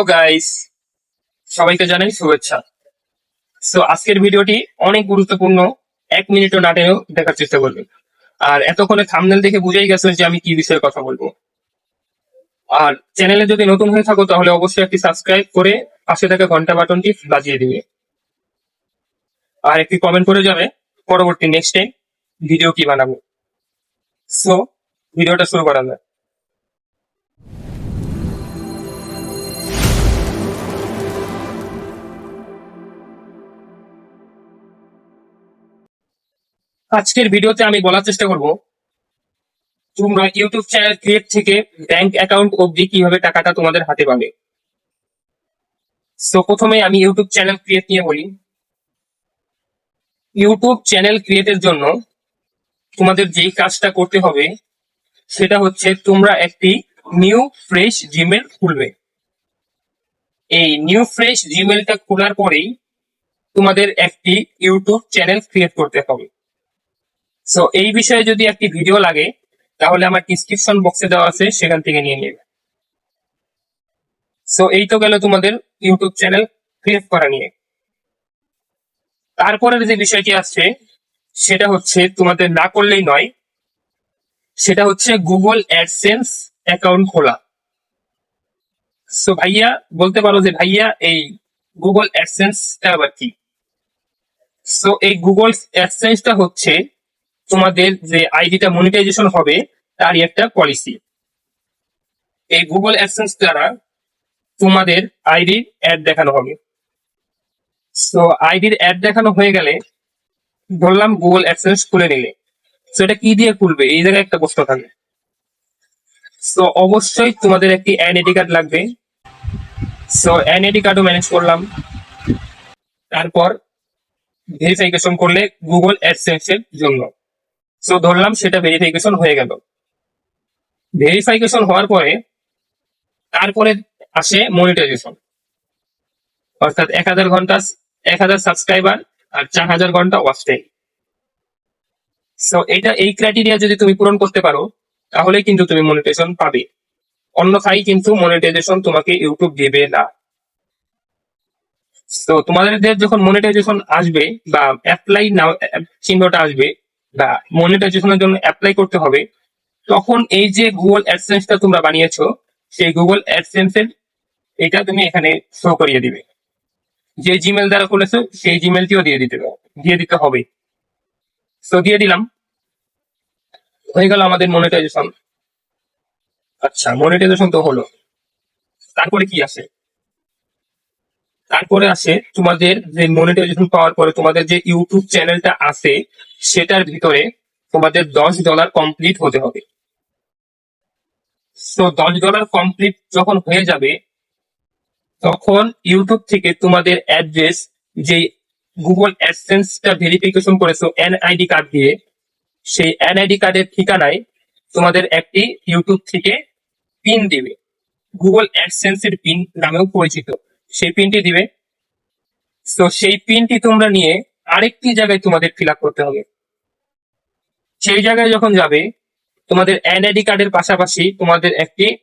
তো গাইস সবাইকে জানাই শুভেচ্ছা। সো আজকের ভিডিওটি অনেক গুরুত্বপূর্ণ, এক মিনিটও না টেনেও দেখার চেষ্টা করবেন আর এতক্ষণে থামনেল দেখে বুঝেই গেছেন যে আমি কি বিষয়ে কথা বলব। আর চ্যানেলে যদি নতুন হয়ে থাকো, তাহলে অবশ্যই একটি সাবস্ক্রাইব করে পাশে থাকা ঘণ্টা বাটনটি বাজিয়ে দিবে। আর একটি কমেন্ট করে যাবে, পরবর্তী নেক্সট টাইম ভিডিও কি বানাবো। সো ভিডিওটা শুরু করা যাক। আজকের ভিডিওতে আমি বলার চেষ্টা করব, তোমরা ইউটিউব চ্যানেল ক্রিয়েট থেকে ব্যাংক অ্যাকাউন্ট অবধি কীভাবে টাকাটা তোমাদের হাতে পাবে। সো প্রথমে আমি ইউটিউব চ্যানেল ক্রিয়েট নিয়ে বলি। ইউটিউব চ্যানেল ক্রিয়েটের জন্য তোমাদের যেই কাজটা করতে হবে, সেটা হচ্ছে তোমরা একটি নিউ ফ্রেশ জিমেল খুলবে। এই নিউ ফ্রেশ জিমেলটা খোলার পরেই তোমাদের একটি ইউটিউব চ্যানেল ক্রিয়েট করতে হবে। সো এই বিষয়ে যদি একটি ভিডিও লাগে, তাহলে আমার ডিসক্রিপশন বক্সে দেওয়া আছে, সেখান থেকে নিয়ে নেবে। সো এই তো গেল তোমাদের ইউটিউব চ্যানেল ক্রিয়েট করা নিয়ে। তারপরের যে বিষয়টি আসছে, সেটা হচ্ছে তোমাদের না করলেই নয়, সেটা হচ্ছে গুগল অ্যাডসেন্স অ্যাকাউন্ট খোলা। সো ভাইয়া, বলতে পারো যে ভাইয়া, এই গুগল অ্যাডসেন্সটা আবার কি? সো এই গুগল অ্যাডসেন্সটা হচ্ছে তোমাদের যে আইডিটা মনিটাইজেশন হবে, তারই একটা পলিসি এই গুগল অ্যাডসেন্স দ্বারা তোমাদের আইডির অ্যাড দেখানো হবে। সো আইডির অ্যাড দেখানো হয়ে গেলে ধরলাম গুগল অ্যাডসেন্স খুলে নিলে। সো এটা কি দিয়ে খুলবে? এই জায়গায় একটা প্রশ্ন থাকে। সো অবশ্যই তোমাদের একটি এনআইডি কার্ড লাগবে। সো এনআইডি কার্ডও ম্যানেজ করলাম। তারপর ভেরিফিকেশন করলে গুগল অ্যাডসেন্স এর জন্য। সো ধরলাম সেটা ভেরিফিকেশন হয়ে গেল। ভেরিফিকেশন হওয়ার পরে তারপরে আসে মনিটাইজেশন অর্থাৎ এক হাজার ঘণ্টা, এক হাজার সাবস্ক্রাইবার আর চার হাজার ঘণ্টা ওয়াচ টাইম সো এটা এই ক্রাইটেরিয়া যদি তুমি পূরণ করতে পারো, তাহলে কিন্তু তুমি মনিটাইজেশন পাবে। অন্যথায় কিন্তু মনিটাইজেশন তোমাকে ইউটিউব দেবে না। তো তোমাদের যখন মনিটাইজেশন আসবে বা অ্যাপ্লাই নাও চিহ্নটা আসবে বা মনিটাইজেশনের জন্য অ্যাপ্লাই করতে হবে, তখন এই যে গুগল অ্যাডসেন্সটা তোমরা বানিয়েছো, সেই গুগল অ্যাডসেন্সের এটা তুমি এখানে শো করিয়ে দিবে। যে জিমেল দ্বারা খুলেছো সেই জিমেলটিও দিয়ে দিতে দিয়ে দিতে হবে। তো দিয়ে দিলাম। হয়ে গেল আমাদের মনিটাইজেশন আচ্ছা মনিটাইজেশন তো হলো। তারপরে কি আসে তারপরে আসে তোমাদের যে মনিটাইজেশন পাওয়ার পরে তোমাদের যে ইউটিউব চ্যানেলটা আছে, সেটার ভিতরে তোমাদের দশ ডলার কমপ্লিট হতে হবে। তো দশ ডলার কমপ্লিট যখন হয়ে যাবে, তখন ইউটিউব থেকে তোমাদের অ্যাড্রেস যে গুগল অ্যাডসেন্সটা ভেরিফিকেশন করেছ এনআইডি কার্ড দিয়ে, সেই এনআইডি কার্ডের ঠিকানায় তোমাদের একটি ইউটিউব থেকে পিন দেবে। গুগল অ্যাডসেন্স এর পিন নামেও পরিচিত। সেই পিনটি দিবে। তো সেই পিনটি তোমরা নিয়ে আরেকটি জায়গায় তোমাদের ফিল করতে হবে। সেই জায়গায় যখন যাবে, তোমাদের এনআইডি কার্ডের পাশাপাশি তোমাদের একটি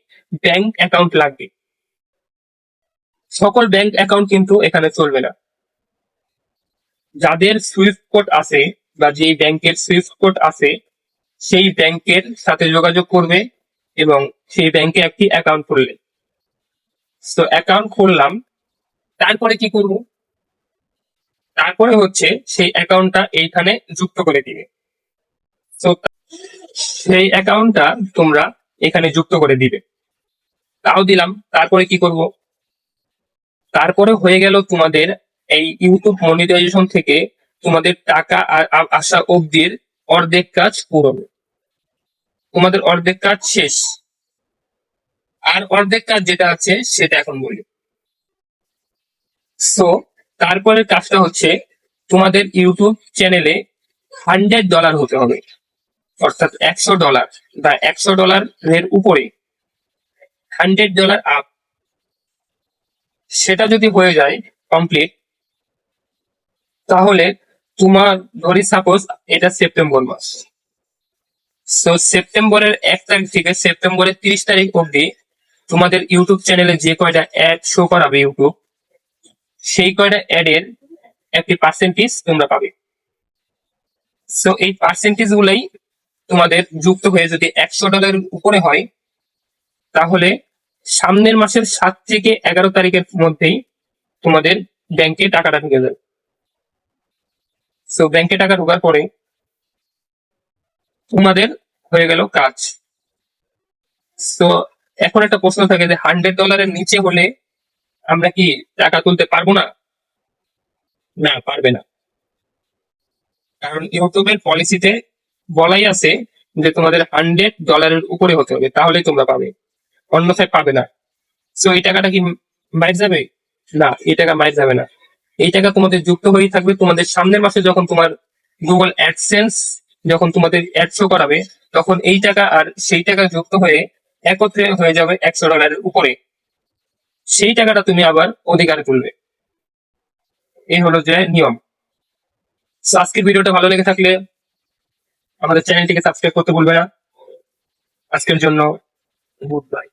ব্যাংক অ্যাকাউন্ট লাগবে। সকল ব্যাংক অ্যাকাউন্ট কিন্তু এখানে চলবে না। যাদের সুইফট কোড আছে বা যেই ব্যাংকের সুইফট কোড আছে, সেই ব্যাংকের সাথে যোগাযোগ করবে এবং সেই ব্যাংকে একটি অ্যাকাউন্ট খুলবে। তো অ্যাকাউন্ট খুললাম। তারপরে কি করব? তারপরে হচ্ছে সেই অ্যাকাউন্টটা এইখানে যুক্ত করে দিবে। তো সেই অ্যাকাউন্টটা তোমরা এখানে যুক্ত করে দিবে। তাও দিলাম। তারপরে কি করব? তারপরে হয়ে গেল তোমাদের এই ইউটিউব মনিটাইজেশন থেকে তোমাদের টাকা আসা অব্দির অর্ধেক কাজ পুরো তোমাদের অর্ধেক কাজ শেষ। আর অর্ধেক কাজ যেটা আছে সেটা এখন বলি। সো তারপরে কাজটা হচ্ছে তোমাদের ইউটিউব চ্যানেলে হান্ড্রেড ডলার হতে হবে। অর্থাৎ একশো ডলার বা একশো ডলার এর উপরে হান্ড্রেড ডলার আপ সেটা যদি হয়ে যায় কমপ্লিট তাহলে তোমার ধরি সাপোজ এটা সেপ্টেম্বর মাস। সো সেপ্টেম্বরের এক তারিখ থেকে সেপ্টেম্বরের তিরিশ তারিখ অবধি তোমাদের ইউটিউব চ্যানেলে যে কয়টা অ্যাড শো করাবে ইউটিউব সেই কয়টা অ্যাড এর একটি পার্সেন্টেজ তোমরা পাবে। সো এই পার্সেন্টেজ গুলাই তোমাদের যুক্ত হয়ে যদি একশো ডলারের উপরে হয়, তাহলে সামনের মাসের সাত থেকে এগারো তারিখের মধ্যেই তোমাদের ব্যাংকে টাকাটা ঢুকে যাবে। সো ব্যাংকে টাকা ঢোকার পরে তোমাদের হয়ে গেল কাজ। সো এখন একটা প্রশ্ন থাকে যে হান্ড্রেড ডলারের নিচে হলে আমরা কি টাকা তুলতে পারব না? না, পারবে না। কারণ ইউটিউবের পলিসিতে বলাই আছে যে তোমাদের হান্ড্রেড ডলারের উপরে হতে হবে, তাহলেই তোমরা পাবে। অন্যথায় পাবে না। সো এই টাকাটা কি বাইরে যাবে? না, এই টাকা বাইরে যাবে না। এই টাকা তোমাদের যুক্ত হয়েই থাকবে। তোমাদের সামনের মাসে যখন তোমার গুগল অ্যাডসেন্স যখন তোমাদের অ্যাড শো করাবে, তখন এই টাকা আর সেই টাকা যুক্ত হয়ে একত্রে হয়ে যাবে একশো ডলারের উপরে। সেই টাকাটা তুমি আবার অধিকারে তুলবে এই হলো যে নিয়ম। আজকের ভিডিওটা ভালো লেগে থাকলে আমাদের চ্যানেলটিকে সাবস্ক্রাইব করতে ভুলবে না। আজকের জন্য গুড বাই